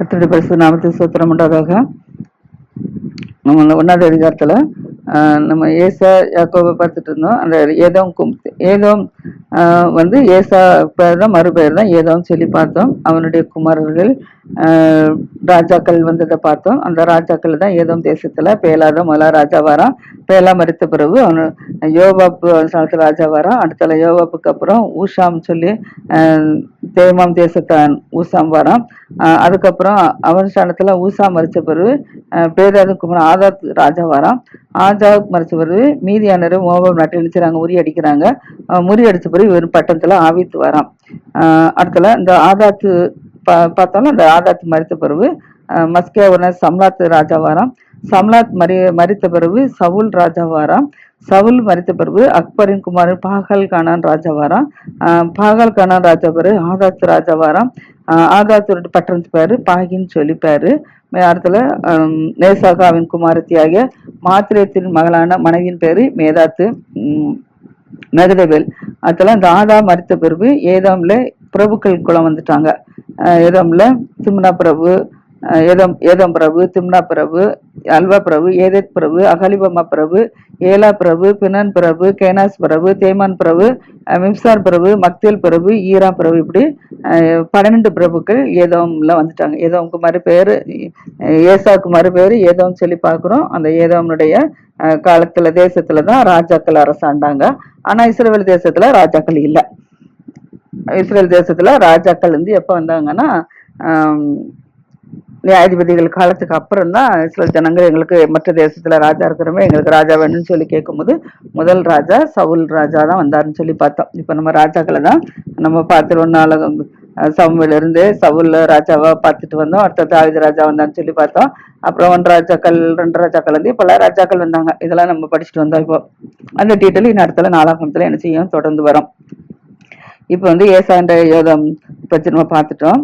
கத்திரி பரிசு நாமத்தை சூத்திரம் உண்டாதாக நம்ம இந்த ஒன்றாவது அதிகாரத்தில் நம்ம ஏசா யாக்கோவை பார்த்துட்டு இருந்தோம். அந்த ஏதோம் கும் ஏதோம் வந்து ஏசா பேர் தான் மறுபெயர் தான் ஏதோம் சொல்லி பார்த்தோம். அவனுடைய குமாரர்கள் ராஜாக்கள் வந்ததை பார்த்தோம். அந்த ராஜாக்கள் தான் ஏதோம் தேசத்தில் பேலாத முதலா ராஜா வரான் பேலா மறித்த பிறகு அவனு யோபாப்பு சாலத்தில் ராஜா வரான் அடுத்தல யோபாப்புக்கு அப்புறம் ஊஷாம் சொல்லி ஆஹ் தேமாம் தேசத்தான் ஊசாம் வரான் அதுக்கப்புறம் அவன் ஸ்தானத்துல ஊசா மறைச்ச பிறகு பேராது குமரன் ஆதாத் ராஜா வரான் ஆஜாவுக்கு மறைச்ச பிறகு மீதியானர் மோபம் நாட்டில் இடிச்சுறாங்க உரி அடிக்கிறாங்க. முறி அடிச்ச பிறகு இவர் பட்டணத்துல ஆவித்து வரான் அடுத்தல இந்த ஆதாத்து பா பார்த்தாலும் அந்த ஆதாத்து மறைத்த பிறகு மஸ்கே மஸ்கேவன சம்லாத்து ராஜா வரான் சம்லாத் மறி மறித்த பிறகு சவுல் ராஜாவாராம் சவுல் மறித்த பிறகு அக்பரின் குமாரன் பாகல் கானான் ராஜாவாராம் பாகல் கானான் ராஜா பேரு ஆதாத் ராஜாவாராம் வரான் ஆஹ் ஆதாத்தோட பட்டணத்து பேரு பாகின்னு சொல்லி பேரு நேசாகாவின் குமாரத்தியாகிய மாத்திரத்தின் மகளான மனைவியின் பேரு மேதாத்து மெகதவேல் அதுல இந்த ஆதா மறித்த பிறகு ஏதாம்ல பிரபுக்கள் குளம் வந்துட்டாங்க. ஏதாம்ல சிம்னா பிரபு ஏதம் ஏதம் பிரபு திம்னா பிரபு அல்வா பிரபு ஏதேத் பிரபு அகலிபமா பிரபு ஏலா பிரபு பினன் பிரபு கேனாஸ் பிரபு தேமான் பிரபு மிம்சார் பிரபு மக்தேல் பிரபு ஈரா பிரபு இப்படி பன்னெண்டு பன்னிரெண்டு பிரபுக்கள் ஏதோம்ல வந்துட்டாங்க. ஏதோம்க்கு மறு பேர் ஏசாவுக்கு மறு பேர் ஏதோம் சொல்லி பார்க்குறோம். அந்த ஏதோம்னுடைய காலத்தில் காலத்துல தேசத்துல தான் ராஜாக்கள் அரசாண்டாங்க. ஆனா இஸ்ரேல் தேசத்துல ராஜாக்கள் இல்லை. இஸ்ரேல் தேசத்துல ராஜாக்கள் வந்து எப்போ வந்தாங்கன்னா நியாயாதிபதிகள் காலத்துக்கு அப்புறம் தான் சில ஜனங்கள் எங்களுக்கு மற்ற தேசத்துல ராஜா இருக்கிறவங்க எங்களுக்கு ராஜா வேணும்னு சொல்லி கேட்கும்போது முதல் ராஜா சவுல் ராஜா தான் வந்தாருன்னு சொல்லி பார்த்தோம். இப்ப நம்ம ராஜாக்களை தான் நம்ம பார்த்துட்டு நாள சவுமில இருந்து சவுல்ல ராஜாவா பார்த்துட்டு வந்தோம். அடுத்தது ஆயுத ராஜா வந்தான்னு சொல்லி பார்த்தோம். அப்புறம் ஒன் ராஜாக்கள் ரெண்டு ராஜாக்கள் வந்து பல ராஜாக்கள் வந்தாங்க. இதெல்லாம் நம்ம படிச்சுட்டு வந்தோம் இப்போ. அந்த டீட்டெயில் இன்னும் நாலாம் நாலாகமத்துல என்ன செய்யும்? தொடர்ந்து வரும். இப்போ வந்து ஏசாண்ட யோதம் பற்றி நம்ம பார்த்துட்டோம்.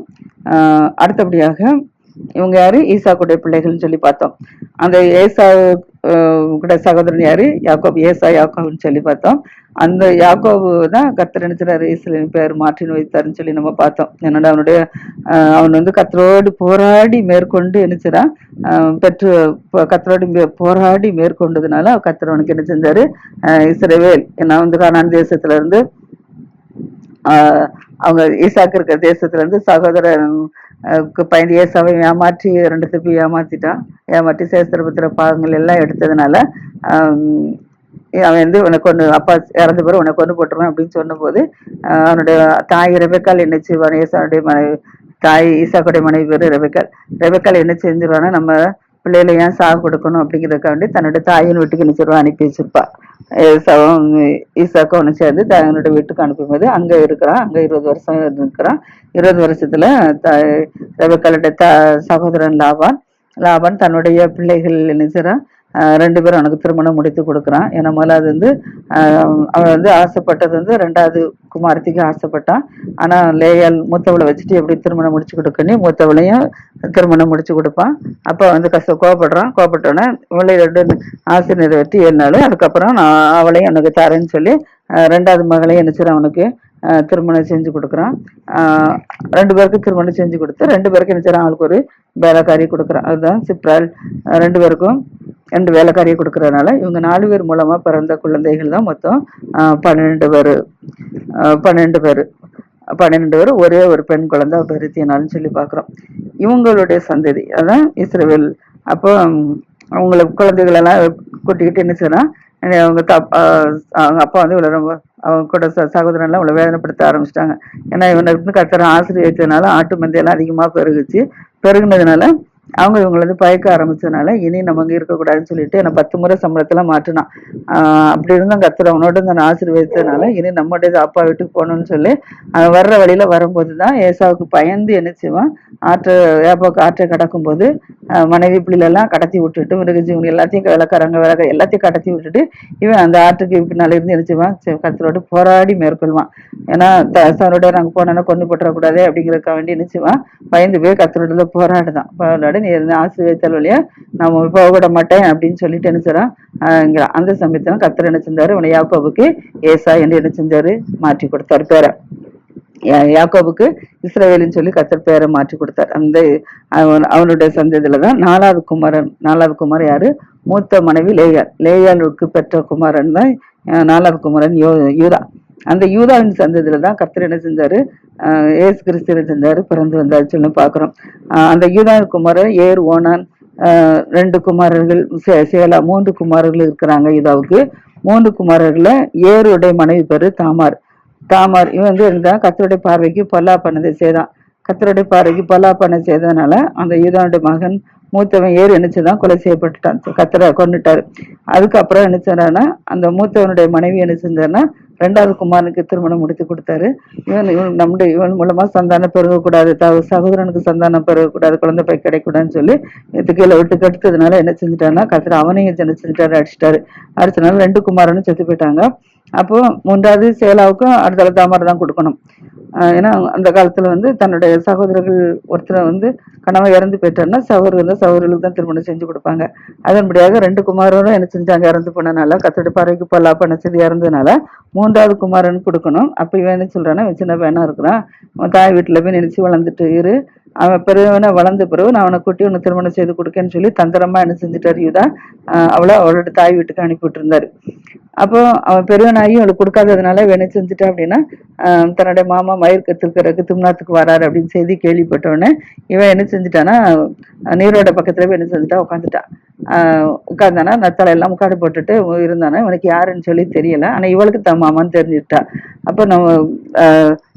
அடுத்தபடியாக இவங்க யாரு? ஈசாக்குடைய பிள்ளைகள்னு சொல்லி பார்த்தோம். அந்த ஏசா கூட சகோதரன் யாரு? யாக்கோப் ஏசா யாக்கோப்னு சொல்லி பார்த்தோம். அந்த யாக்கோபு தான் கத்தர் நினைச்சாரு இஸ்ரேலின் பேர் மாற்றின் வைத்தாருன்னு சொல்லி நம்ம பார்த்தோம். என்னடா அவனுடைய அவன் வந்து கத்தரோடு போராடி மேற்கொண்டு நினைச்சான் பெற்று கத்தரோடு மே- போராடி மேற்கொண்டதுனால கத்தர் அவனுக்கு என்ன செஞ்சாரு? இஸ்ரேவேல் இஸ்ரவேல் நான் வந்து கானான் தேசத்துல இருந்து அவங்க ஈசாக்கு இருக்கிற தேசத்துல இருந்து சகோதரன் பயந்து ஏசாவை ஏமாற்றி ரெண்டு திருப்பி ஏமாற்றிட்டான் ஏமாற்றி சேஸ்திரபுத்திர பாகங்கள் எல்லாம் எடுத்ததுனால அவன் வந்து உனக்கு ஒன்று அப்பா இறந்து பிறகு உனக்கு ஒன்று போட்டுருவேன் அப்படின்னு சொன்னபோது அவனுடைய தாய் ரெபக்கால் என்ன செய்வான்? ஏசாவுடைய மனைவி தாய் ஈசாக்குடைய மனைவி பேர் ரெபக்கால் ரெபக்கால் என்ன செஞ்சிருவான்னா நம்ம பிள்ளைகளை ஏன் சாகு கொடுக்கணும் அப்படிங்கிறதுக்காண்டி தன்னோட தாயின் வீட்டுக்கு நினைச்சிருவான் அனுப்பி வச்சிருப்பா. ஏசாவும் ஒன்று சேர்ந்து தன்னோட வீட்டுக்கு அனுப்பும்போது அங்கே இருக்கிறான் அங்க இருபது வருஷம் இருக்கிறான். இருபது வருஷத்துல த த சகோதரன் லாபான். லாபான் தன்னுடைய பிள்ளைகள் நினைச்சிறான் ரெண்டு பேரும் அவனுக்கு திருமணம் முடித்து கொடுக்குறான். ஏன்னா முதல்ல அது வந்து அவன் வந்து ஆசைப்பட்டது வந்து ரெண்டாவது குமாரத்திக்கு ஆசைப்பட்டான். ஆனால் லேயால் மூத்தவளை வச்சுட்டு எப்படி திருமணம் முடிச்சு கொடுக்கணும் மூத்தவளையும் திருமணம் முடிச்சு கொடுப்பான். அப்போ வந்து கஷ்ட கோவப்படுறான். கோவப்பட்டோன்னே இவளை ரெண்டு ஆசை நிறைவேற்றி ஏழு நாள். அதுக்கப்புறம் நான் அவளையும் எனக்கு தரேன்னு சொல்லி ரெண்டாவது மகளையும் என்ன அவனுக்கு. திருமணம் செஞ்சு கொடுக்குறான். ரெண்டு பேருக்கு திருமணம் செஞ்சு கொடுத்து ரெண்டு பேருக்கு என்ன செய்றான்? அவளுக்கு ஒரு வேலைக்காரி கொடுக்குறோம் அதுதான் சிப்ரால். ரெண்டு பேருக்கும் ரெண்டு வேலைக்காரியை கொடுக்கறதுனால இவங்க நாலு பேர் மூலமாக பிறந்த குழந்தைகள் தான் மொத்தம் பன்னெண்டு பேர். பன்னெண்டு பேர். பன்னெண்டு பேர் ஒரே ஒரு பெண் குழந்தை பெருத்தினாலும் சொல்லி பார்க்குறோம். இவங்களுடைய சந்ததி அதான் இஸ்ரேல் அப்போ அவங்களுக்கு அவங்கள கூட்டிக்கிட்டு என்ன செய்யறான் அவங்க தப் அவங்க அப்பா வந்து இவ்வளோ ரொம்ப அவங்க கூட ச சகோதரன்லாம் இவ்வளோ வேதனைப்படுத்த ஆரம்பிச்சிட்டாங்க. ஏன்னா இவனுக்கு கத்துற ஆசிரியர் வச்சதுனால ஆட்டு மந்தையெல்லாம் அதிகமாக பெருகுச்சு. பெருகுனதுனால அவங்க இவங்களை வந்து பயக்க ஆரம்பிச்சதுனால இனி நம்ம அங்கே இருக்கக்கூடாதுன்னு சொல்லிட்டு என்னை பத்து முறை சம்பளத்தெல்லாம் மாற்றினான். அப்படி இருந்தும் கத்துற அவனோட நான் ஆசீர்வதித்ததுனால இனி நம்மளுடைய அப்பா வீட்டுக்கு போகணும்னு சொல்லி அவன் வர்ற வழியில் வரும்போது தான் ஏசாவுக்கு பயந்து என்ன செய்வான்? ஆற்று ஏப்பாவுக்கு ஆற்றை கடக்கும்போது மனைவி பிள்ளைகளெல்லாம் கடத்தி விட்டுட்டு மிருகஜீவன் எல்லாத்தையும் வேலைக்காரங்க விளக்க எல்லாத்தையும் கடத்தி விட்டுட்டு இவன் அந்த ஆற்றுக்கு பின்னால் இருந்து என்ன செய்வான்? போராடி மேற்கொள்வான். ஏன்னா தசனோட நாங்கள் போனோன்னா கொண்டு போட்டுறக்கூடாது அப்படிங்கிறதுக்காக வேண்டி என்ன செய்வான்? பயந்து போய் கத்தரோட போராடுதான். போராடி நீ இருந்து ஆசீர்வதித்தல் வழியா நான் போக விட மாட்டேன் அப்படின்னு சொல்லிட்டு என்ன செய்றான் அந்த சமயத்துல கத்தர் என்ன செஞ்சாரு? உன்னை யாக்கோபுக்கு ஏசா என்று என்ன செஞ்சாரு? மாற்றி கொடுத்தார் பேரை. யா- யாக்கோபுக்கு இஸ்ரவேலின்னு சொல்லி கத்தர் பேரை மாற்றி கொடுத்தார். அந்த அவன் அவனுடைய சந்ததியில தான் நாலாவது குமாரன் நாலாவது குமாரன் யாரு? மூத்த மனைவி லேயால் லேயாலுக்கு பெற்ற குமாரன் தான் நாலாவது குமாரன் யோ யூதா. அந்த யூதாவின் சந்ததியில தான் கர்த்தர் என்ன செஞ்சாரு? ஏசு கிறிஸ்து இருந்தார் பிறந்து வந்தாரு சொல்லி பார்க்குறோம். அந்த யூதாவின் குமாரன் ஏர் ஓனான் ரெண்டு குமாரர்கள் சே- சேலா மூன்று குமாரர்கள் இருக்கிறாங்க யூதாவுக்கு. மூன்று குமாரர்கள ஏருடைய மனைவி பேர் தாமார். தாமார் இவன் வந்து இருந்தால் கத்தருடைய பார்வைக்கு பொல்லா பண்ணதை செய்தான். கத்தருடைய பார்வைக்கு பொல்லா பண்ண செய்ததுனால அந்த யூதானுடைய மகன் மூத்தவன் ஏறு நினைச்சுதான் கொலை செய்யப்பட்டுட்டான். கத்தரை கொண்டுட்டாரு அதுக்கப்புறம் என்ன செய்றான்னா அந்த மூத்தவனுடைய மனைவி என்ன செஞ்சாருன்னா ரெண்டாவது குமாரனுக்கு திருமணம் முடித்து கொடுத்தாரு. இவன் இவன் நம்முடைய இவன் மூலமா சந்தானம் பெருகக்கூடாது. த- சகோதரனுக்கு சந்தானம் பெருகக்கூடாது. குழந்தை போய் கிடைக்கூடாதுன்னு சொல்லி இது கீழே விட்டு கெடுத்ததுனால என்ன செஞ்சுட்டாருன்னா கத்திர அவனையும் என்ன செஞ்சுட்டாரு? அடிச்சிட்டாரு. அடிச்சனால ரெண்டு குமாரனும் செத்து போயிட்டாங்க. அப்போ மூன்றாவது சேலாவுக்கும் அடுத்த தாமரை தான் கொடுக்கணும். ஏன்னா அந்த காலத்தில் வந்து தன்னுடைய சகோதரர்கள் ஒருத்தர் வந்து கணவன் இறந்து போயிட்டாருன்னா சகோதரர் இருந்தால் சகோதரர்களுக்கு தான் திருமணம் செஞ்சு கொடுப்பாங்க. அதன்படியாக ரெண்டு குமாரரும் என்ன செஞ்சாங்க? இறந்து போனனால கத்தோட பறவைக்கு பல்லா பண்ண செய்து இறந்ததுனால மூன்றாவது குமாரன் கொடுக்கணும். அப்போ இவன் என்ன சொல்றான்னா சின்ன பையனா இருக்கிறான். அவன் தாய் வீட்டில் போய் நினச்சி வளர்ந்துட்டு இரு. அவன் பிறவனை வளர்ந்த பிறகு நான் அவனை கூட்டி உன்னை திருமணம் செய்து கொடுக்கேன்னு சொல்லி தந்திரமா என்ன செஞ்சுட்டு யூதா. அவளை அவளோட தாய் வீட்டுக்கு அனுப்பி விட்டுருந்தாரு அப்போ அவன் பெரியவனாகி அவளுக்கு கொடுக்காததுனால இவன் என்ன செஞ்சுட்டா அப்படின்னா தன்னுடைய மாமா மயிர்கத்திற்கு கத்துக்கிறதுக்கு தும்னாத்துக்கு வராரு அப்படின்னு செய்தி கேள்விப்பட்டோடனே இவன் என்ன செஞ்சுட்டான்னா நீரோட பக்கத்துல போய் என்ன செஞ்சுட்டா உட்காந்துட்டான் உட்காந்தானா நத்தலை எல்லாம் முக்காடு போட்டுட்டு இருந்தானா இவனுக்கு யாருன்னு சொல்லி தெரியல. ஆனா இவளுக்கு தன் மாமான்னு தெரிஞ்சுட்டா அப்போ நம்ம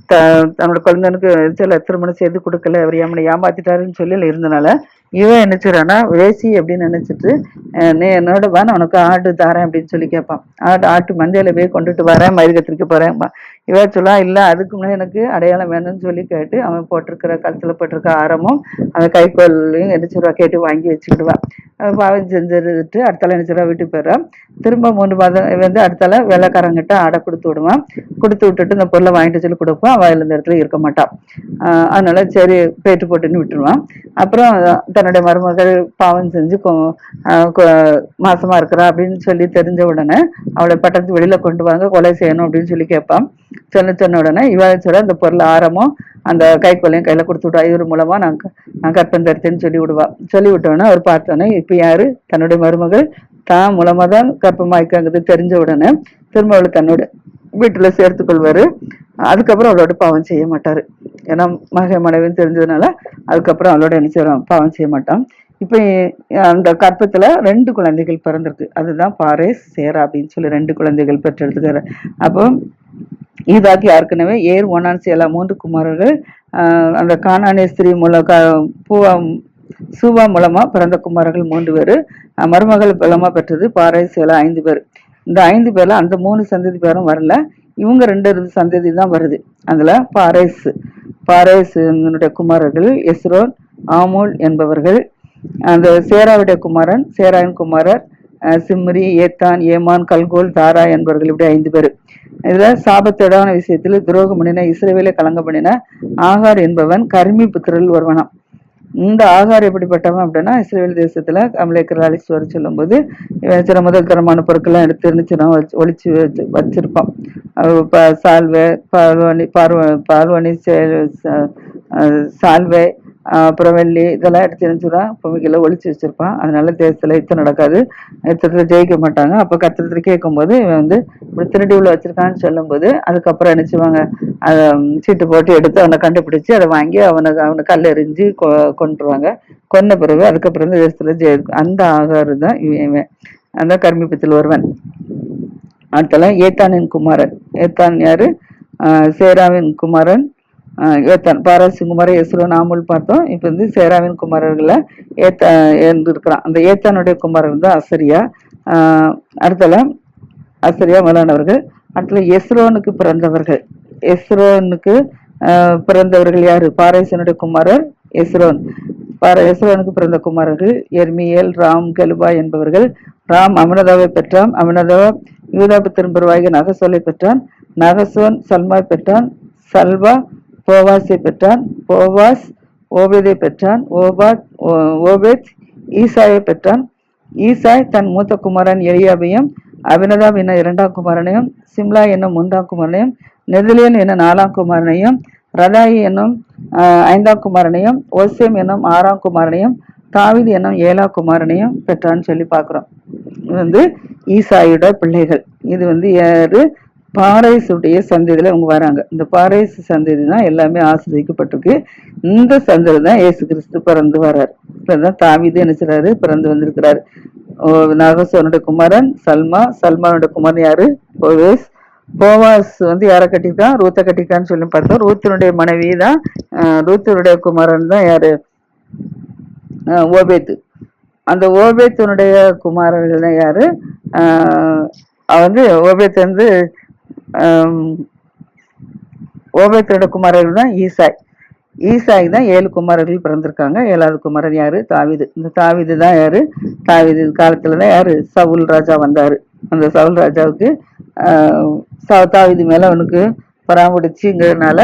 த- தன்னோட குழந்தைனுக்கு சில திருமணம் செய்து கொடுக்கல அவர் நம்மளை ஏமாத்திட்டாருன்னு சொல்லி இருந்தனால இவன் என்ன வேசி அப்படின்னு நினைச்சிட்டு நீ என்னோட வா நான் உனக்கு ஆடு தாரேன் அப்படின்னு சொல்லி கேட்பான். ஆடு ஆட்டு மந்தையில போய் கொண்டுட்டு வரேன் மருகத்திற்கு போறேன் இவன் சொல்லா இல்லை அதுக்கு முன்னாடி எனக்கு அடையாளம் வேணும்னு சொல்லி கேட்டு அவன் போட்டிருக்கிற கழுத்தில் போட்டிருக்க ஆரமும் அந்த கைக்கோலையும் எரிச்சிருவா கேட்டு வாங்கி வச்சுக்கிடுவா. அவன் பாவம் செஞ்சுட்டு அடுத்தால என்ன வீட்டுக்கு போயிடுறான் திரும்ப மூணு மாதம் வந்து அடுத்தால வெள்ளைக்காரங்கிட்ட ஆடை கொடுத்து விடுவான். கொடுத்து விட்டுட்டு இந்த பொருளை வாங்கிட்டு சொல்லி கொடுப்பான். அவள் இந்த இடத்துல இருக்க மாட்டான். அதனால சரி பேட்டு போட்டுன்னு விட்டுருவான். அப்புறம் தன்னுடைய மருமகள் பாவம் செஞ்சு கொ- மாசமா இருக்கிறா அப்படின்னு சொல்லி தெரிஞ்ச உடனே அவளை பட்டத்து வெளியில கொண்டு வாங்க கொலை செய்யணும் அப்படின்னு சொல்லி கேட்பான். சொன்ன சொன்ன உடனே இவ சொல்ல அந்த பொருள் ஆரமும் அந்த கைக்கோலையும் கையில் கொடுத்து விடுவா இவர் மூலமாக நான் நான் கற்பம் தருத்தேன்னு சொல்லி விடுவா சொல்லி விட்டோன்னே அவர் பார்த்தோன்னே இப்போ யார்? தன்னுடைய மருமகள்? தான் மூலமாக தான் கற்பமாய்க்காங்கிறது தெரிஞ்ச உடனே திரும்ப அவளை தன்னோட வீட்டில் சேர்த்து கொள்வார். அதுக்கப்புறம் அவளோட பாவம் செய்ய மாட்டார். ஏன்னா மக மனைவின்னு தெரிஞ்சதுனால அதுக்கப்புறம் அவளோட என்ன செய்வான்? பாவம் செய்ய மாட்டான். இப்போ அந்த கற்பத்தில் ரெண்டு குழந்தைகள் பிறந்திருக்கு. அதுதான் பாரேஸ் சேரா அப்படின்னு சொல்லி ரெண்டு குழந்தைகள் பெற்றெடுத்துக்கிறார். அப்போ ஈதாக்கு ஏற்கனவே ஏர் ஒனான் சேலா மூன்று குமாரர்கள் அந்த காணானேஸ்திரி மூலம் க- பூவா சூவா மூலமா பிறந்த குமாரர்கள் மூன்று பேர். மருமகள் மூலமா பெற்றது பாறை சேலா ஐந்து பேர். இந்த ஐந்து பேர்ல அந்த மூணு சந்ததி பேரும் வரல. இவங்க ரெண்டு சந்ததி தான் வருது. அதுல பாரேஸ் பாரேஸ் குமாரர்கள் எஸ்ரோன் ஆமூல் என்பவர்கள். அந்த சேராவுடைய குமாரன் சேராயன் குமாரர் சிம்ரி ஏத்தான் ஏமான் கல்கோல் தாரா என்பவர்கள் இப்படி ஐந்து பேர். இதுல சாபத்தேடான விஷயத்தில் துரோகம் பண்ணின இஸ்ரேவேலை கலங்க பண்ணின ஆகார் என்பவன் கர்மி புத்திரல் ஒருவனாம். இந்த ஆகார் எப்படிப்பட்டவன் அப்படின்னா இஸ்ரேல் தேசத்துல அமலேக்கர் அழைச்சி வர சொல்லும்போது இவன் சில முதல் தரமான பொருட்கள்லாம் எடுத்து இருந்துச்சுன்னா ஒழிச்சு வச்சு வச்சிருப்பான். ப- சால்வை பார்வணி பார்வ பார்வணி சால்வை அப்புறம் வெள்ளி இதெல்லாம் எடுத்து இருந்துச்சுன்னா பொம்மைகளை ஒழிச்சு வச்சிருப்பான். அதனால தேசத்துல யுத்தம் நடக்காது. யுத்தத்துல ஜெயிக்க மாட்டாங்க. அப்ப கத்திரத்துல கேட்கும்போது இவன் வந்து இப்படி திருடி உள்ள வச்சிருக்கான்னு சொல்லும்போது அதுக்கப்புறம் என்ன அதை சீட்டு போட்டு எடுத்து அவனை கண்டுபிடிச்சு அதை வாங்கி அவனுக்கு அவனை கல் எறிஞ்சு கொ கொண்டுருவாங்க கொன்ன பிறகு அதுக்கப்புறம் இந்த தேசத்துல ஜெய அந்த ஆகாரம் தான் இவன் இவன். அந்த கர்மிப்பத்தில் ஒருவன். அடுத்தலாம் ஏத்தானின் குமாரன். ஏத்தான் யாரு? சேராவின் குமாரன். ஏத்தான் பாராசின் குமாரன் இயேசுல நாமல் பார்த்தோம். இப்போ வந்து சேராவின் குமாரர்களை ஏத்தா இருந்திருக்கிறான். அந்த ஏத்தானுடைய குமாரன் தான் அசரியா. அடுத்தல அசரியா முதலானவர்கள். அடுத்தல எஸ்ரோனுக்கு பிறந்தவர்கள். எஸ்ரோனுக்கு பிறந்தவர்கள் யாரு? பாரேசனுடைய குமாரர் எஸ்ரோன். பார எஸ்ரோனுக்கு பிறந்த குமாரர்கள் எர்மியல் ராம் கெலுபா என்பவர்கள். ராம் அமினதாவை பெற்றான். அமினதாவ யூதாபு திரும்புவாய்க்கு நகசோலை பெற்றான். நகசோன் சல்மா பெற்றான். சல்வா போவாஸை பெற்றான். போவாஸ் ஓபேதை பெற்றான். ஓபாத் ஓ- ஓபேத் ஈசாயை பெற்றான். ஈசாய் தன் மூத்த குமாரன் எலியாபையும் அபினதாப் என இரண்டாம் குமாரனையும் சிம்லா என்னும் மூன்றாம் குமாரனையும் நெதிலியன் என நாலாம் குமாரனையும் ரதாயி என்னும் ஐந்தாம் குமாரனையும் ஓசேம் என்னும் ஆறாம் குமாரனையும் தாவித் என்னும் ஏழாம் குமாரனையும் பெற்றான்னு சொல்லி பார்க்குறோம். இது வந்து ஈசாயோட பிள்ளைகள். இது வந்து யாரு? பாரேசுடைய சந்ததியில் அவங்க வராங்க. இந்த பாரேஸ் சந்ததி தான் எல்லாமே ஆசிரியக்கப்பட்டிருக்கு இந்த சந்ததி தான் ஏசு கிறிஸ்து பிறந்து வர்றார். இப்பதான் தாவீது நினைச்சுறாரு பிறந்து வந்திருக்கிறாரு. ஓ, நாகசோனுடைய குமாரன் சல்மா. சல்மானுடைய குமாரன் யாரு? போவேஸ். போவாஸ் வந்து யாரை கட்டியிருக்கான்? ரூத்தை கட்டியிருக்கான்னு சொல்லி பார்த்தோம். ரூத்தினுடைய மனைவி தான் ரூத்தனுடைய ரூத்தினுடைய குமாரன் தான் யாரு? ஓபேத்து. அந்த ஓபேத்தினுடைய குமாரர்கள் தான் யாரு? வந்து ஓபேத்து வந்து ஆம், ஓபேத்தோட குமாரர்கள் தான் ஈசாய். ஈசாய் தான் ஏழு குமாரர்கள் பிறந்திருக்காங்க. ஏழாவது குமாரன் யாரு? தாவீது. இந்த தாவீது தான் யாரு? தாவிது காலத்துல தான் யாரு? சவுல் ராஜா வந்தாரு. அந்த சவுல் ராஜாவுக்கு ஆஹ், சா- மேல அவனுக்கு பராமரிச்சுங்கிறதுனால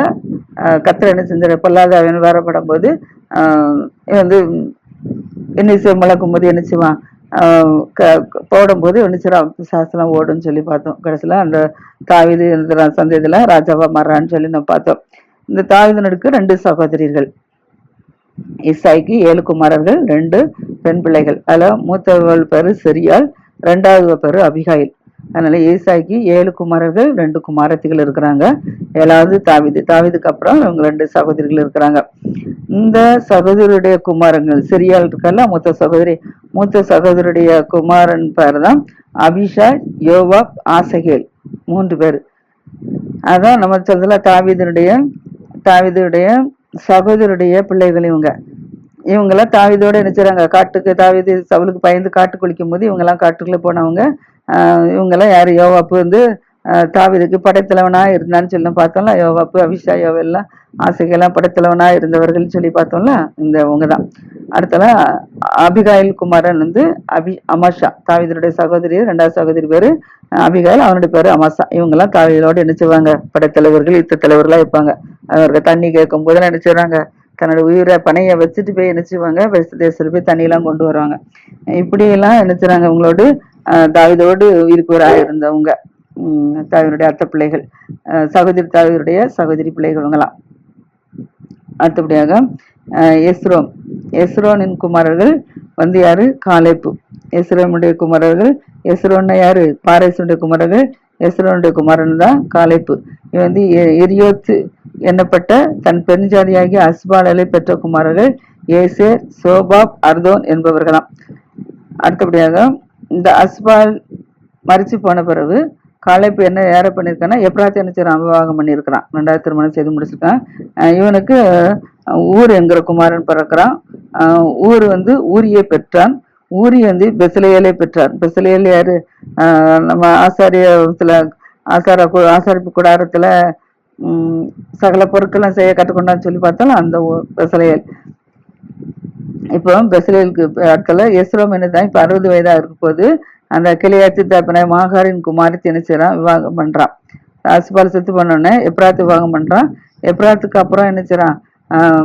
கத்திர என்ன செஞ்சாரு? பொல்லாத அவன் வரப்படும் போது வந்து என்ன செய்ய முளைக்கும் போது என்ன செய்வான்? போடும்போது ஒன்றுச்சிரும் செய்யறான் சாசனம் ஓடுன்னு சொல்லி பார்த்தோம். கடைசியில் அந்த தாவிது இந்த சந்ததியில் ராஜாவா மாறான்னு சொல்லி நம்ம பார்த்தோம். இந்த தாவிதனுக்கு ரெண்டு சகோதரிகள். இசாய்க்கு ஏழு குமாரர்கள் ரெண்டு பெண் பிள்ளைகள். அதில் மூத்தவள் பேரு செரியால் ரெண்டாவது பேரு அபிகாயில். அதனால ஈசாய்க்கு ஏழு குமாரர்கள் ரெண்டு குமாரத்திகள் இருக்கிறாங்க. ஏழாவது தாவீது. தாவீதுக்கு அப்புறம் இவங்க ரெண்டு சகோதரிகள் இருக்கிறாங்க. இந்த சகோதரியுடைய குமாரங்கள் சிறியால் இருக்கல மூத்த சகோதரி மூத்த சகோதரியுடைய குமாரன் பேர் தான் அபிஷா யோவாப் ஆசகேல். மூன்று பேர். அதான் நம்ம சொல்றதுல தாவிதனுடைய தாவிதனுடைய சகோதரருடைய பிள்ளைகள் இவங்க. இவங்கெல்லாம் தாவீதோட நினைச்சாங்க காட்டுக்கு தாவீது சவுலுக்கு பயந்து காட்டு குளிக்கும் போது இவங்கெல்லாம் காட்டுக்குள்ளே போனவங்க. இவங்கெல்லாம் யார்? யோவாப்பு வந்து தாவிதுக்கு படைத்தலைவனாக இருந்தான்னு சொல்லி பார்த்தோம்ல. யோவாப்பு அபிஷா யோவெல்லாம் ஆசைகள்லாம் படைத்தலைவனாக இருந்தவர்கள் சொல்லி பார்த்தோம்ல. இந்த இவங்க தான். அடுத்தல அபிகாயில் குமாரன் வந்து அபி அமாஷா தாவிதனுடைய சகோதரி ரெண்டாவது சகோதரி பேர் அபிகாயில் அவனுடைய பேர் அமாஷா. இவங்கெல்லாம் தாவீதோட நினைச்சுவாங்க படைத்தலைவர்கள் யுத்த தலைவர்களாக இருப்பாங்க. அவருக்கு தண்ணி கேட்கும் போதெல்லாம் நினைச்சுறாங்க? தன்னோட உயிரை பணையை வச்சுட்டு போய் நினைச்சுவாங்க வெஸ்ட் தேசத்தில் போய் தண்ணியெல்லாம் கொண்டு வருவாங்க. இப்படியெல்லாம் நினைச்சுறாங்க அவங்களோடு தாவிதோடு உயிர்க்குவராக இருந்தவங்க தாவினுடைய அத்த அத்தை பிள்ளைகள் சகோதரி தாவியுடைய சகோதரி பிள்ளைகளுங்களாம் அடுத்தபடியாக எஸ்ரோன் எஸ்ரோனின் குமாரர்கள் வந்து யாரு? காலேப்பு. எஸ்ரோனுடைய குமாரர்கள் எஸ்ரோன்னா யாரு? பாரேசனுடைய குமாரர்கள் எஸ்ரோனுடைய குமாரன் தான் காலேப்பு. இவன் வந்து எ- எரியோத்து எண்ணப்பட்ட தன் பெண் அஸ்பாலலை பெற்ற குமாரர்கள் ஏசேர் சோபாப் அர்தோன் என்பவர்களாம். அடுத்தபடியாக இந்த அஸ்பால் மறித்து போன பிறகு இப்போ என்ன யாரை பண்ணியிருக்கான்னா எப்ராத்தி என்ன செய்யறான் விவாகம் பண்ணியிருக்கிறான் ரெண்டாயிரத்தி திருமணம் செய்து முடிச்சிருக்கான். இவனுக்கு ஊர் என்கிற குமாரன் பிறக்கிறான். ஊர் வந்து ஊரியை பெற்றான். ஊரி வந்து பெசலையலை பெற்றார். பெசலையல் யாரு? நம்ம ஆசாரியத்தில் ஆசார ஆசாரிப்பு கூடாரத்தில் சகல பொருட்கள்லாம் செய்ய கற்றுக்கொண்டான்னு சொல்லி பார்த்தாலும் அந்த ஊர் பெசலையல். இப்போ பெசலேலுக்கு ஆட்களை எஸ்ரோம் என்னதான் இப்போ அறுபது வயதாக இருக்கும் போது அந்த கிளியாத்தி தப்பனை மாகாரின் குமாரி திணிச்சிறான் விவாகம் பண்ணுறான் அசுபால் செத்து பண்ணோடனே எப்ராத் விவாகம் பண்ணுறான் எப்ராத்துக்கு அப்புறம் என்ன செய்றான்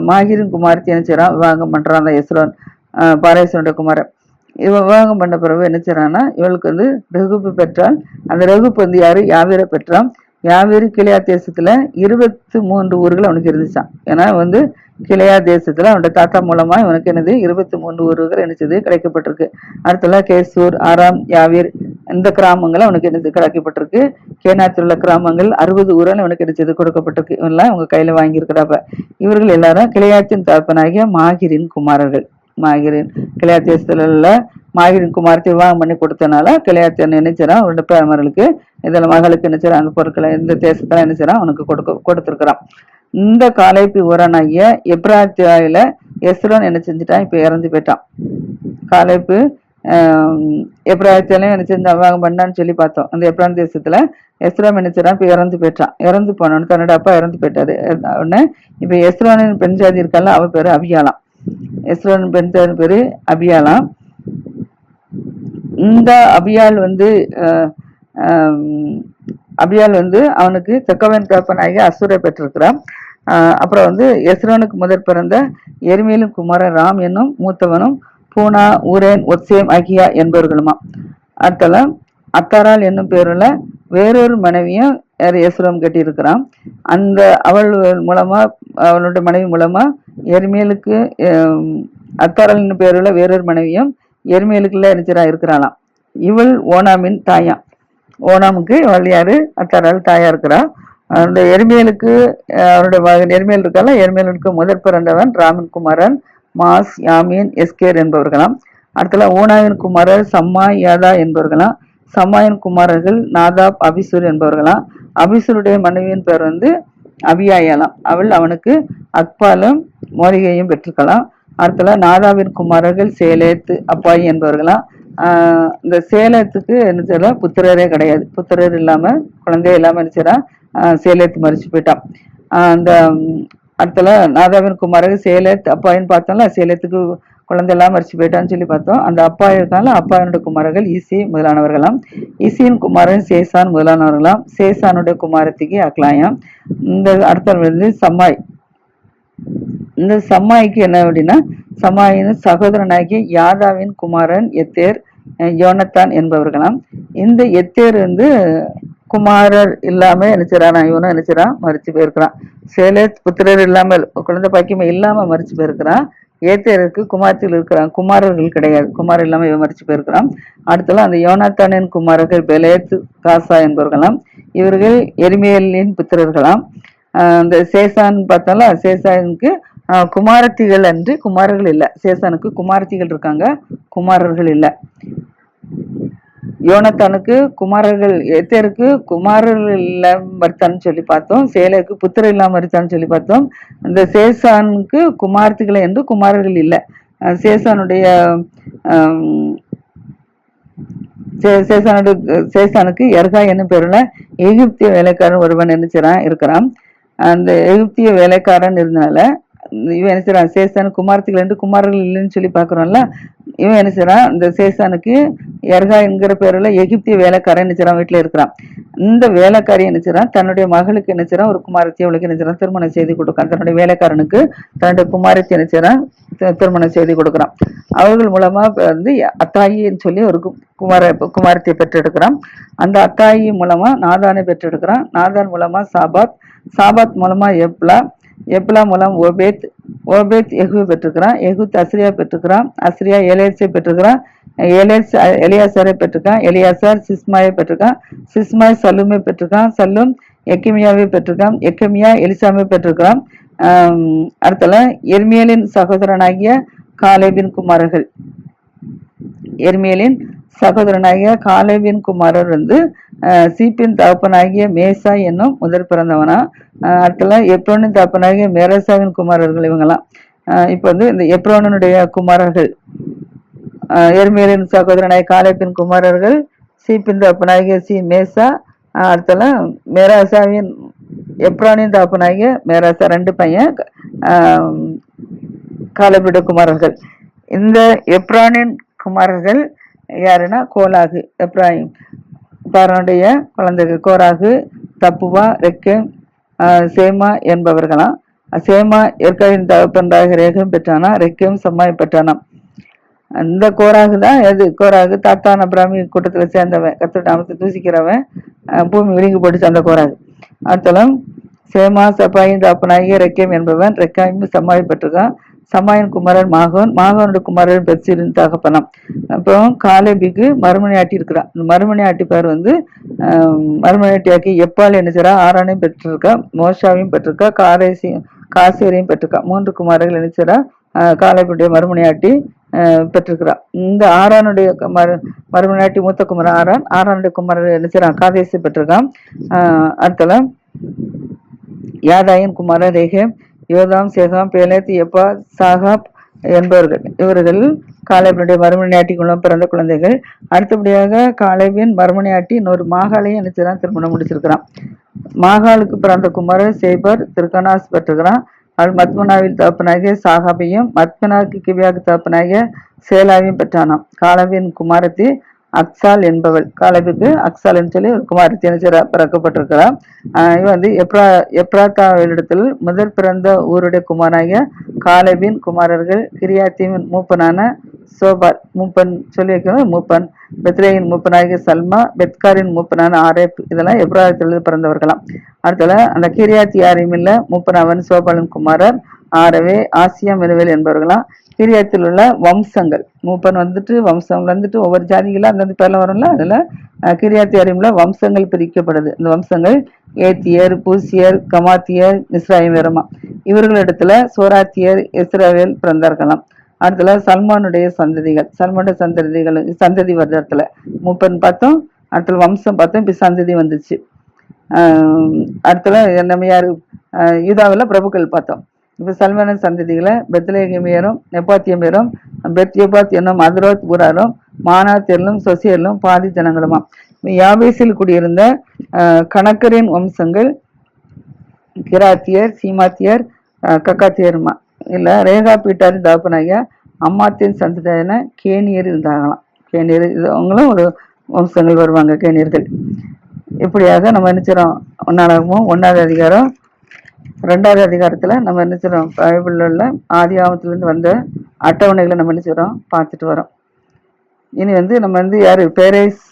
மாகிரின் குமாரி திணிச்சிறான் விவாகம் பண்ணுறான் அந்த எஸ்ரோன் ஆஹ் பாரேசனுடைய குமாரன். இவன் விவாகம் பண்ண பிறகு என்ன செய்றான்னா இவளுக்கு வந்து ரகுப்பு பெற்றால் அந்த ரகுப்பு வந்து யாரு? யாவீரை பெற்றான். யாவேறு கிளையா தேசத்துல இருபத்தி மூன்று ஊர்கள் அவனுக்கு இருந்துச்சான் ஏன்னா வந்து கிளையா தேசத்துல அவனோட தாத்தா மூலமா இவனுக்கு என்னது? இருபத்தி மூன்று ஊர்கள் என்னச்சது? கிடைக்கப்பட்டிருக்கு. அடுத்தல கேசூர் ஆராம் யாவீர் இந்த கிராமங்கள் அவனுக்கு என்னது? கிடைக்கப்பட்டிருக்கு. கேனாத்தில் உள்ள கிராமங்கள் அறுபது ஊரில் இவனுக்கு என்னச்சது? கொடுக்கப்பட்டிருக்கு. இவெல்லாம் அவங்க கையில வாங்கியிருக்கிறாப்ப. இவர்கள் எல்லாரும் கிளையாத்தின் தகப்பனாகிய மாகிரின் குமாரர்கள். மாகிரின் கிளையா தேசத்துல உள்ள மாகிரின் குமாரத்தை விவாகம் பண்ணி கொடுத்தனால கிளையாத்தன் நினைச்சிடான் அவரோட பேமர்களுக்கு இதில் மகளுக்கு நினைச்சிடான் அந்த பொருட்களை இந்த தேசத்தில் நினைச்சிடான் அவனுக்கு கொடுக்க கொடுத்துருக்குறான். இந்த காலைப்பு ஊரனாகிய எப்ராத்தியாயில எஸ்ரோன் என்ன செஞ்சுட்டான்? இப்போ இறந்து போயிட்டான். காலைப்பு எப்ராத்தியாலையும் என்ன செஞ்சு விவாகம் பண்ணான்னு சொல்லி பார்த்தோம். அந்த எப்ரான் தேசத்தில் எஸ்ரோம் நினைச்சிடான் இப்போ இறந்து போயிட்டான். இறந்து போனோன்னு தன்னோட அப்பா இறந்து போயிட்டாரு. உடனே இப்போ எஸ்ரோனின் பெண் ஜாதி இருக்கால அவ பேர் அபியாலாம் எஸ்ரோனின் பெண் ஜாதி பேர் அபியாலாம் இந்த அபியால் வந்து அபியால் வந்து அவனுக்கு தெக்கவன் தகப்பனாகி அசுரை பெற்றிருக்கிறான். அப்புறம் வந்து எஸ்ரோனுக்கு முதற் பிறந்த எருமேலும் குமாரன் ராம் என்னும் மூத்தவனும் பூனா ஊரேன் ஒத்சேம் அகியா என்பவர்களுமா. அடுத்தல அத்தாரால் என்னும் பேருல வேறொரு மனைவியும் யார் கட்டியிருக்கிறான். அந்த அவள் மூலமா அவளுடைய மனைவி மூலமா எருமேலுக்கு என்னும் பெயருள்ள வேறொரு மனைவியும் எருமேலுக்குள்ள நினைச்சரா இருக்கிறாளாம். இவள் ஓனாமின் தாயாம் ஓனாமுக்கு இவள் யாரு? அத்தாரால் தாயா இருக்கிறா. அந்த எருமையலுக்கு அவருடைய மகன் எருமையல் இருக்கால எருமையலுக்கு முதற் பிறந்தவன் ராமன் குமாரன் மாஸ் யாமீன் எஸ்கேர் என்பவர்களாம். அடுத்தல ஓனாவின் குமாரர் சம்மா யாதா என்பவர்களாம். சம்மாயின் குமாரர்கள் நாதாப் அபிசூர் என்பவர்களாம். அபிசூருடைய மனைவியின் பேர் வந்து அபியாயலாம் அவள் அவனுக்கு அக்பாலும் மோரிகையும் பெற்றுக்கலாம் அடுத்தல நாதாவின் குமாரர்கள் சேலேத்து அப்பாயி என்பவர்களாம் இந்த சேலத்துக்கு என்ன செய்யல புத்திரரே கிடையாது. புத்திரர் இல்லாம குழந்தையே இல்லாம என்ன செய்யறான் சேலேத்து மறிச்சு போயிட்டான் அந்த அடுத்தல நாதாவின் குமாரர்கள் சேலேத் அப்பாயின்னு பார்த்தோம்ல சேலத்துக்கு குழந்தை எல்லாம் மறிச்சு போயிட்டான்னு சொல்லி பார்த்தோம். அந்த அப்பா இருக்கால அப்பாயினுடைய குமாரர்கள் ஈசி முதலானவர்களாம் ஈசியின் குமாரன் சேசான் முதலானவர்களாம் சேசானுடைய குமாரத்திக்கு அக்லாயம். இந்த அடுத்தவர்கள் வந்து சம்மாய். இந்த சம்மாய்க்கு என்ன அப்படின்னா சம்மாயின் சகோதரனாகிய யாதாவின் குமாரன் எத்தேர் யோனத்தான் என்பவர்களாம். இந்த எத்தேர் வந்து குமாரர் இல்லாம நினைச்சிடறான் இவனும் நினைச்சிடறான் மறிச்சு போயிருக்கிறான். சேலேத் புத்திரர் இல்லாமல் குழந்தை பாக்கியமே இல்லாம மறிச்சு போயிருக்கிறான். ஏத்தேருக்கு குமாரத்தில் இருக்கிறான் குமாரர்கள் கிடையாது. குமாரர் இல்லாமல் இவன் மறிச்சு போயிருக்கிறான். அடுத்தலாம் அந்த யோனாத்தானின் குமாரர்கள் பெலேத் காசா என்பவர்களாம். இவர்கள் எரிமேலின் புத்திரர்களாம். அந்த சேசான் பார்த்தாலும் சேசானுக்கு குமாரத்திகள் அன்று குமாரர்கள் இல்லை. சேசனுக்கு குமாரத்திகள் இருக்காங்க. குமாரர்கள் இல்லை. யோனத்தானுக்கு குமாரர்கள் எத்தேருக்கு குமாரர்கள் இல்ல மறுத்தான்னு சொல்லி பார்த்தோம். சேலைக்கு புத்திர இல்லாம மறுத்தான்னு சொல்லி பார்த்தோம். இந்த சேசானுக்கு குமாரத்திகள் என்று குமாரர்கள் இல்லை. சேசானுடைய சே- சேசானுடைய சேசானுக்கு எர்கா என்னும் பேருல எகிப்திய வேலைக்காரன் ஒருவன் நினைச்சிறான் இருக்கிறான். அந்த எகிப்திய வேலைக்காரன் இருந்தனால இவன் என்ன செய்யறான் சேசான் குமாரத்திகள் ரெண்டு குமாரர்கள் இல்லைன்னு சொல்லி பாக்குறோம்ல இவன் என்ன செய்யறான் இந்த சேசானுக்கு எர்கா என்கிற பேருல எகிப்திய வேலைக்காரன் என்ன செய்றான்? வீட்டுல இருக்கிறான். இந்த வேலைக்காரி என்ன தன்னுடைய மகளுக்கு என்ன ஒரு குமாரத்தை அவளுக்கு என்ன செய்றான்? திருமணம் செய்து கொடுக்கான் தன்னுடைய வேலைக்காரனுக்கு தன்னுடைய குமாரத்தை என்ன செய்றான்? திருமணம் செய்து கொடுக்குறான். அவர்கள் மூலமா வந்து அத்தாயின்னு சொல்லி ஒரு கு- குமார குமாரத்தை பெற்றெடுக்கிறான். அந்த அத்தாயி மூலமா நாதானை பெற்றெடுக்கிறான். நாதான் மூலமா சாபாத் சாபாத் மூலமா எப்லா எப்பலாம் மூலம் ஓபேத் ஓபேத் எகு பெற்றுக்கிறான் எகுத் அஸ்ரியா பெற்றுக்கிறான் அஸ்ரியா எலேசை பெற்றுக்கிறான் எலேஸ் எலியாசாரை பெற்றுக்கான் எலியாசார் சிஸ்மாயை பெற்றுக்கான் சிஸ்மாய் சல்லுமை பெற்றுக்கான் சல்லும் எக்கிமியாவை பெற்றுக்கான் எக்கிமியா எலிசாமை பெற்றுக்கிறான். அடுத்தல எர்மியலின் சகோதரனாகிய காலேபின் குமாரர்கள். எர்மியலின் சகோதரனாகிய காலேவின் குமாரர் வந்து சீப்பின் தகப்பனாகிய மேசா என்னும் முதல் பிறந்தவனா. அடுத்தல எப்ரோனின் தகப்பனாகிய மேரசாவின் குமாரர்கள் இவங்கெல்லாம். இப்போ வந்து இந்த எப்ரோனனுடைய குமாரர்கள். எருமேலின் எர்மியலின் சகோதரனாகிய குமாரர்கள் சீப்பின் தகப்பனாகிய சி மேசா அடுத்தல மேராசாவின் எப்ரானின் தகப்பனாகிய மேராசா ரெண்டு பையன் அஹ், குமாரர்கள். இந்த எப்ரானின் குமாரர்கள் யாருன்னா கோலாகு எப்ராஹிம். தன்னுடைய குழந்தைகள் கோராகு தப்புவா ரெக்கேம் சேமா என்பவர்களாம். சேமா ஏற்காவின் தகப்பன்றாக ரேகம் பெற்றானா ரெக்கேம் சம்மாய் பெற்றானாம். அந்த கோராகு தான் எது? கோராகு தாத்தான பிராமி கூட்டத்தில் சேர்ந்தவன். கத்து நாமத்தை தூசிக்கிறவன். பூமி விழுங்கி போட்டுச்சு அந்த கோராகு. அடுத்தளம் சேமா சப்பாயும் தாப்பனாகிய ரெக்கேம் என்பவன் ரெக்காயும் சம்மாய் பெற்றிருக்கான் சமாயன் குமாரன் மாகவன் மாகவனோட குமாரன் பெட்சீரின் தகப்பனாம். அப்புறம் காலேபிக்கு மறுமணி ஆட்டி இருக்கிறான் இந்த மறுமணி ஆட்டி பேர் வந்து மறுமணி ஆட்டியாக்கி எப்பால் என்ன செய்றா? ஆரானையும் பெற்றிருக்கா மோஷாவையும் பெற்றிருக்கா காரேசியும் காசேரையும் பெற்றிருக்கா. மூன்று குமாரர்கள் என்ன செய்றா? மறுமணி ஆட்டி பெற்றிருக்கிறா இந்த ஆரானுடைய மறு மறுமணி ஆட்டி மூத்த குமரன் ஆரான் ஆரானுடைய குமாரர் என்ன செய்றான் காதேசி பெற்றிருக்கான் அடுத்தல யாதாயின் குமாரன் ரேகேம். யோதாம் சேகாம் பேலேத் எப்பா சாகாப் என்பவர்கள். இவர்கள் காலேபினுடைய மறுமணி ஆட்டிக்குள்ள பிறந்த குழந்தைகள். அடுத்தபடியாக காலேபின் மறுமணி இன்னொரு மாகாளையும் நினைச்சுதான் திருமணம் முடிச்சிருக்கிறான். மாகாளுக்கு பிறந்த குமார சேபர் திருக்கனாஸ் பெற்றுக்கிறான் அவள் மத்மனாவில் தகப்பனாகிய சாகாபையும் மத்மனாவுக்கு கிபியாக்கு தகப்பனாகிய சேலாவையும் பெற்றானாம். காலவின் குமாரத்தை அக்சால் என்பவள். காலபிக்கு அக்சால் என்று சொல்லி ஒரு குமாரத்தி நினைச்சரா பிறக்கப்பட்டிருக்கிறார். இவன் வந்து எப்ரா எப்ராத்தாவிடத்தில் முதல் பிறந்த ஊருடைய குமாராகிய காலபின் குமாரர்கள் கிரியாத்தியின் மூப்பனான சோபார் மூப்பன் சொல்லி வைக்கணும் மூப்பன். பெத்ரேயின் மூப்பனாகிய சல்மா பெத்காரின் மூப்பனான ஆரேப் இதெல்லாம் எப்ராத்திலிருந்து பிறந்தவர்களாம். அடுத்தல அந்த கிரியாத்தி யாரையுமில்ல மூப்பன் அவன் சோபாலின் குமாரர். ஆரவே ஆசியா மெனுவேல் என்பவர்களாம் கிரியாத்தில் உள்ள வம்சங்கள். மூப்பன் வந்துட்டு வம்சம் வந்துட்டு ஒவ்வொரு ஜாதிகளும் அந்தந்த பேர்ல வரும்ல? அதில் கிரியாத்தி அறிவுல வம்சங்கள் பிரிக்கப்படுது. இந்த வம்சங்கள் ஏத்தியர் பூசியர் கமாத்தியர் மிஸ்ராயம் வேறமா இவர்களிடத்துல சோராத்தியர் இஸ்ரவேல் பிறந்தார்களாம். அடுத்துல சல்மானுடைய சந்ததிகள். சல்மானுடைய சந்ததிகள் சந்ததி வருது இடத்துல. மூப்பன் பார்த்தோம் அடுத்துல வம்சம் பார்த்தோம் இப்போ சந்ததி வந்துச்சு. அடுத்துல என்னமையார் நம்ம யாரு? பிரபுக்கள் பார்த்தோம். இப்போ சல்மனன் சந்ததிகளை பெத்லேகமியரும் நெப்பாத்தியமியரும் பெத்யோபாத் என்னும் மதுரோத் ஊராரும் மானாத்தியர்களும் சொசியலும் பாதி ஜனங்களுமா. யாபேசில் குடியிருந்த கணக்கரின் வம்சங்கள் கிராத்தியர் சீமாத்தியர் கக்காத்தியர்மா. இல்லை ரேகா பீட்டாரி தகப்பனாகிய அம்மாத்தின் சந்ததியான கேணியர் இருந்தாங்களாம். கேணியர் இது அவங்களும் ஒரு வம்சங்கள் வருவாங்க கேணியர்கள் இப்படியாக நம்ம நினைச்சிடோம் ஒன்னாளாகவும் ஒன்றாவது அதிகாரம் ரெண்டாவது அதிகாரத்தில் நம்ம என்ன செய்கிறோம் பைபிளில் உள்ள ஆதி ஆபத்துலேருந்து வந்த அட்டவணைகளை நம்ம நினைச்சிரோம் பார்த்துட்டு வரோம். இனி வந்து நம்ம வந்து யார்? பேரேஸ்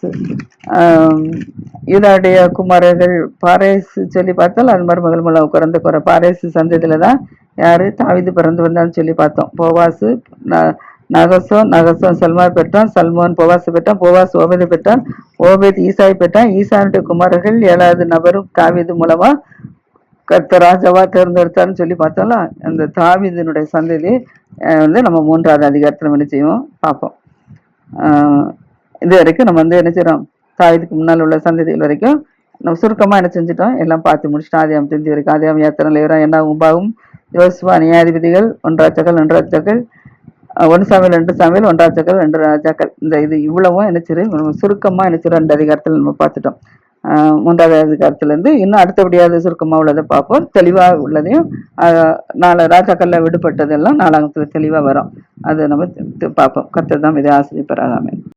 யூதாடைய குமாரர்கள் பாரேஸ் சொல்லி பார்த்தால் அது மருமகள் மூலம் பிறந்த குறை பாரேஸ் சந்ததியில் தான் யார்? தாவிது பிறந்து வந்தான்னு சொல்லி பார்த்தோம். போவாசு ந- நகசோ நகசோ சல்மா பெற்றான் சல்மோன் போவாசு பெற்றான் போவாஸ் ஓபேதை பெற்றான் ஓபேத் ஈசாய் பெற்றான். ஈசானுடைய குமாரர்கள் ஏழாவது நபரும் தாவீது மூலமா கர்த்த ராஜாவா தேர்ந்தெடுத்தார்னு சொல்லி பார்த்தோம்ல அந்த தாவிதனுடைய சந்ததி வந்து நம்ம மூன்றாவது அதிகாரத்தில் என்ன செய்வோம்? பார்ப்போம். இது வரைக்கும் நம்ம வந்து என்ன செய்கிறோம் தாவிதுக்கு முன்னால் உள்ள சந்ததிகள் வரைக்கும் நம்ம சுருக்கமாக என்ன செஞ்சிட்டோம்? எல்லாம் பார்த்து முடிச்சிட்டோம் ஆதியாம் தெரிஞ்சு வரைக்கும் ஆதியாம் யாத்திரை லேவரம் என்ன உபாவும் யோசுவா நியாயாதிபதிகள் ஒன்றாச்சக்கள் ஒன்றாச்சக்கள் ஒன்று சாமியில் ரெண்டு சாமியில் ஒன்றாச்சக்கள் ரெண்டு ராஜாக்கள். இந்த இது இவ்வளவும் என்ன செய்யும் நம்ம சுருக்கமாக என்ன செய்றோம் ரெண்டு அதிகாரத்தில் நம்ம பார்த்துட்டோம். மூன்றாவது அதிகாரத்திலேருந்து இன்னும் அடுத்தபடியாவது சுருக்கமாக உள்ளதை பார்ப்போம். தெளிவாக உள்ளதையும் நாலு ராஜாக்கள்ல விடுபட்டதெல்லாம் நாலாங்கத்தில் தெளிவாக வரும். அது நம்ம பார்ப்போம். கத்து தான் இதை ஆசிரியப்பராகாமல்